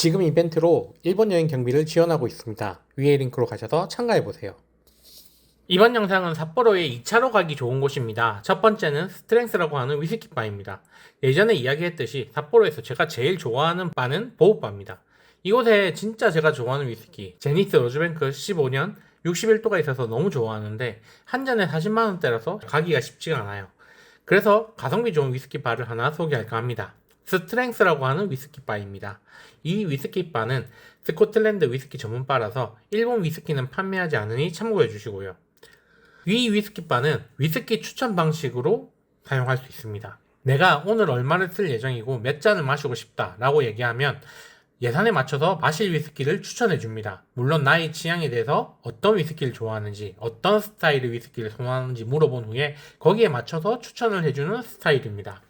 지금 이벤트로 일본 여행 경비를 지원하고 있습니다. 위에 링크로 가셔서 참가해보세요. 이번 영상은 삿포로에 2차로 가기 좋은 곳입니다. 첫 번째는 스트렝스라고 하는 위스키 바입니다. 예전에 이야기했듯이 삿포로에서 제가 제일 좋아하는 바는 보호바입니다. 이곳에 진짜 제가 좋아하는 위스키 제니스 로즈뱅크 15년 61도가 있어서 너무 좋아하는데 한 잔에 40만원대라서 가기가 쉽지가 않아요. 그래서 가성비 좋은 위스키 바를 하나 소개할까 합니다. 스트렝스라고 하는 위스키 바입니다. 이 위스키 바는 스코틀랜드 위스키 전문 바라서 일본 위스키는 판매하지 않으니 참고해 주시고요. 위 위스키 바는 위스키 추천 방식으로 사용할 수 있습니다. 내가 오늘 얼마를 쓸 예정이고 몇 잔을 마시고 싶다 라고 얘기하면 예산에 맞춰서 마실 위스키를 추천해 줍니다. 물론 나의 취향에 대해서 어떤 위스키를 좋아하는지, 어떤 스타일의 위스키를 선호하는지 물어본 후에 거기에 맞춰서 추천을 해주는 스타일입니다.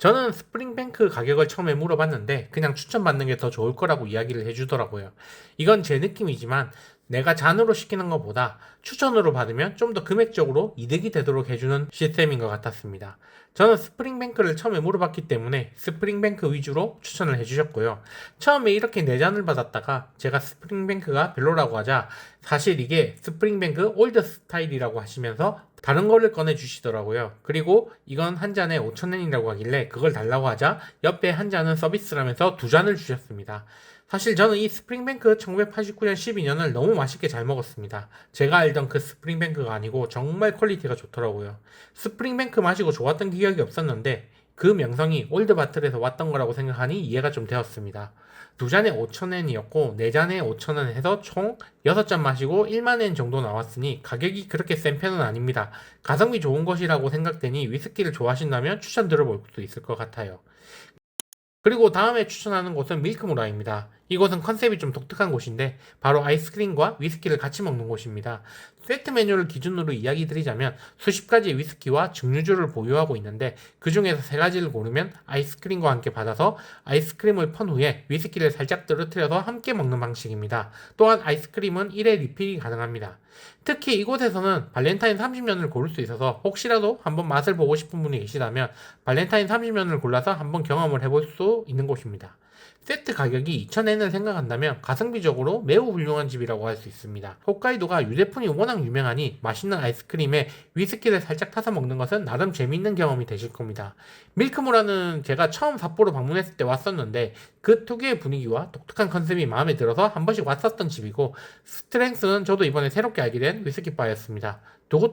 저는 스프링뱅크 가격을 처음에 물어봤는데 그냥 추천받는 게 더 좋을 거라고 이야기를 해주더라고요. 이건 제 느낌이지만 내가 잔으로 시키는 것보다 추천으로 받으면 좀 더 금액적으로 이득이 되도록 해주는 시스템인 것 같았습니다. 저는 스프링뱅크를 처음에 물어봤기 때문에 스프링뱅크 위주로 추천을 해주셨고요. 처음에 이렇게 4잔을 받았다가 제가 스프링뱅크가 별로라고 하자 사실 이게 스프링뱅크 올드 스타일이라고 하시면서 다른 거를 꺼내 주시더라고요. 그리고 이건 한 잔에 5,000엔이라고 하길래 그걸 달라고 하자 옆에 한 잔은 서비스라면서 두 잔을 주셨습니다. 사실 저는 이 스프링뱅크 1989년 12년을 너무 맛있게 잘 먹었습니다. 제가 알던 그 스프링뱅크가 아니고 정말 퀄리티가 좋더라고요. 스프링뱅크 마시고 좋았던 기억이 없었는데 그 명성이 올드바틀에서 왔던 거라고 생각하니 이해가 좀 되었습니다. 두 잔에 5,000엔이었고 네 잔에 5,000원 해서 총 6잔 마시고 1만엔 정도 나왔으니 가격이 그렇게 센 편은 아닙니다. 가성비 좋은 것이라고 생각되니 위스키를 좋아하신다면 추천 들어볼 수 있을 것 같아요. 그리고 다음에 추천하는 곳은 밀크무라입니다. 이곳은 컨셉이 좀 독특한 곳인데 바로 아이스크림과 위스키를 같이 먹는 곳입니다. 세트 메뉴를 기준으로 이야기 드리자면 수십 가지의 위스키와 증류주를 보유하고 있는데 그 중에서 세 가지를 고르면 아이스크림과 함께 받아서 아이스크림을 펀 후에 위스키를 살짝 떨어뜨려서 함께 먹는 방식입니다. 또한 아이스크림은 1회 리필이 가능합니다. 특히 이곳에서는 발렌타인 30년을 고를 수 있어서 혹시라도 한번 맛을 보고 싶은 분이 계시다면 발렌타인 30년을 골라서 한번 경험을 해볼 수 있는 곳입니다. 세트 가격이 2,000엔을 생각한다면 가성비적으로 매우 훌륭한 집이라고 할 수 있습니다. 홋카이도가 유제품이 워낙 유명하니 맛있는 아이스크림에 위스키를 살짝 타서 먹는 것은 나름 재밌는 경험이 되실 겁니다. 밀크무라는 제가 처음 삿포로 방문했을 때 왔었는데 그 특유의 분위기와 독특한 컨셉이 마음에 들어서 한 번씩 왔었던 집이고 스트렝스는 저도 이번에 새롭게 알게 된 위스키 바였습니다.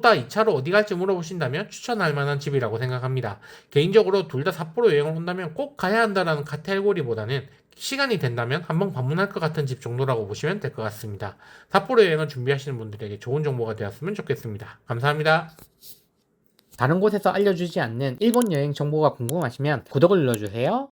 다 2차로 어디 갈지 물어보신다면 추천할 만한 집이라고 생각합니다. 개인적으로 둘 다 삿포로 여행을 온다면 꼭 가야 한다라는 카테고리보다는 시간이 된다면 한번 방문할 것 같은 집 정도라고 보시면 될 것 같습니다. 삿포로 여행을 준비하시는 분들에게 좋은 정보가 되었으면 좋겠습니다. 감사합니다. 다른 곳에서 알려주지 않는 일본 여행 정보가 궁금하시면 구독을 눌러주세요.